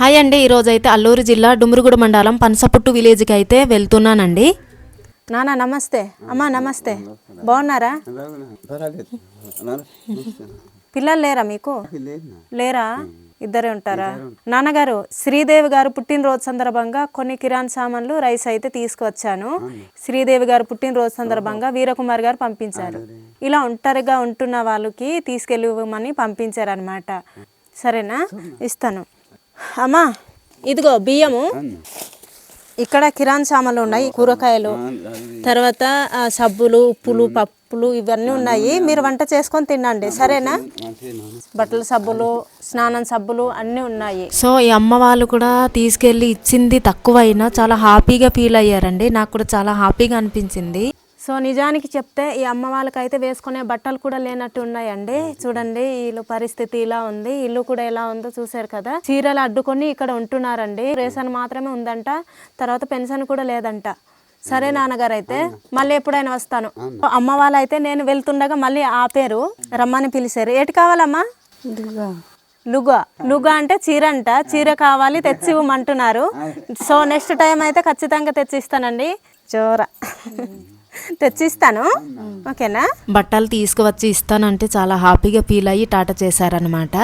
Hi అండి ఈరోజు అయితే అల్లూరు జిల్లా డుమ్రుగుడు మండలం పనసపుట్టు విలేజ్కి అయితే వెళ్తున్నానండి. నానా నమస్తే. అమ్మా నమస్తే. బాగున్నారా? పిల్లలు లేరా మీకు? లేరా? ఇద్దరే ఉంటారా? నాన్నగారు శ్రీదేవి గారు పుట్టినరోజు సందర్భంగా కొన్ని కిరాణ్ సామాన్లు రైస్ అయితే తీసుకువచ్చాను. శ్రీదేవి గారు పుట్టినరోజు సందర్భంగా వీరకుమార్ గారు పంపించారు. ఇలా ఒంటరిగా ఉంటున్న వాళ్ళకి తీసుకెళ్ళమని పంపించారనమాట సరేనా? ఇస్తాను. అమ్మా ఇదిగో బియ్యము. ఇక్కడ కిరాణ్ సామాన్లు ఉన్నాయి కూరగాయలు. తర్వాత ఆ, సబ్బులు ఉప్పులు పప్పులు ఇవన్నీ ఉన్నాయి. మీరు వంట చేసుకొని తినండి. సరేనా. బట్టల సబ్బులు స్నానం సబ్బులు అన్నీ ఉన్నాయి. సో ఈ అమ్మ వాళ్ళు కూడా తీసుకెళ్ళి ఇచ్చింది తక్కువైనా చాలా హ్యాపీగా ఫీల్ అయ్యారండి. నాకు కూడా చాలా హ్యాపీగా అనిపించింది. సో నిజానికి చెప్తే ఈ అమ్మ వాళ్ళకైతే వేసుకునే బట్టలు కూడా లేనట్టు ఉన్నాయండి. చూడండి వీళ్ళు పరిస్థితి ఇలా ఉంది. ఇల్లు కూడా ఎలా ఉందో చూసారు కదా. చీరలు అడ్డుకొని ఇక్కడ ఉంటున్నారండి. రేషన్ మాత్రమే ఉందంట తర్వాత పెన్షన్ కూడా లేదంట. సరే నాన్నగారు అయితే మళ్ళీ ఎప్పుడైనా వస్తాను. అమ్మ వాళ్ళైతే నేను వెళ్తుండగా మళ్ళీ ఆపేరు రమ్మని పిలిచారు. ఏటి కావాలమ్మా? లుగా. లుగా అంటే చీర అంట చీర కావాలి తెచ్చి ఇవ్వమంటున్నారు. సో నెక్స్ట్ టైం అయితే ఖచ్చితంగా తెచ్చిస్తానండి. జోర తెచ్చిస్తాను. ఓకేనా? బట్టలు తీసుకువచ్చి ఇస్తానంటే చాలా హ్యాపీగా ఫీల్ అయ్యి టాటా చేశారనమాట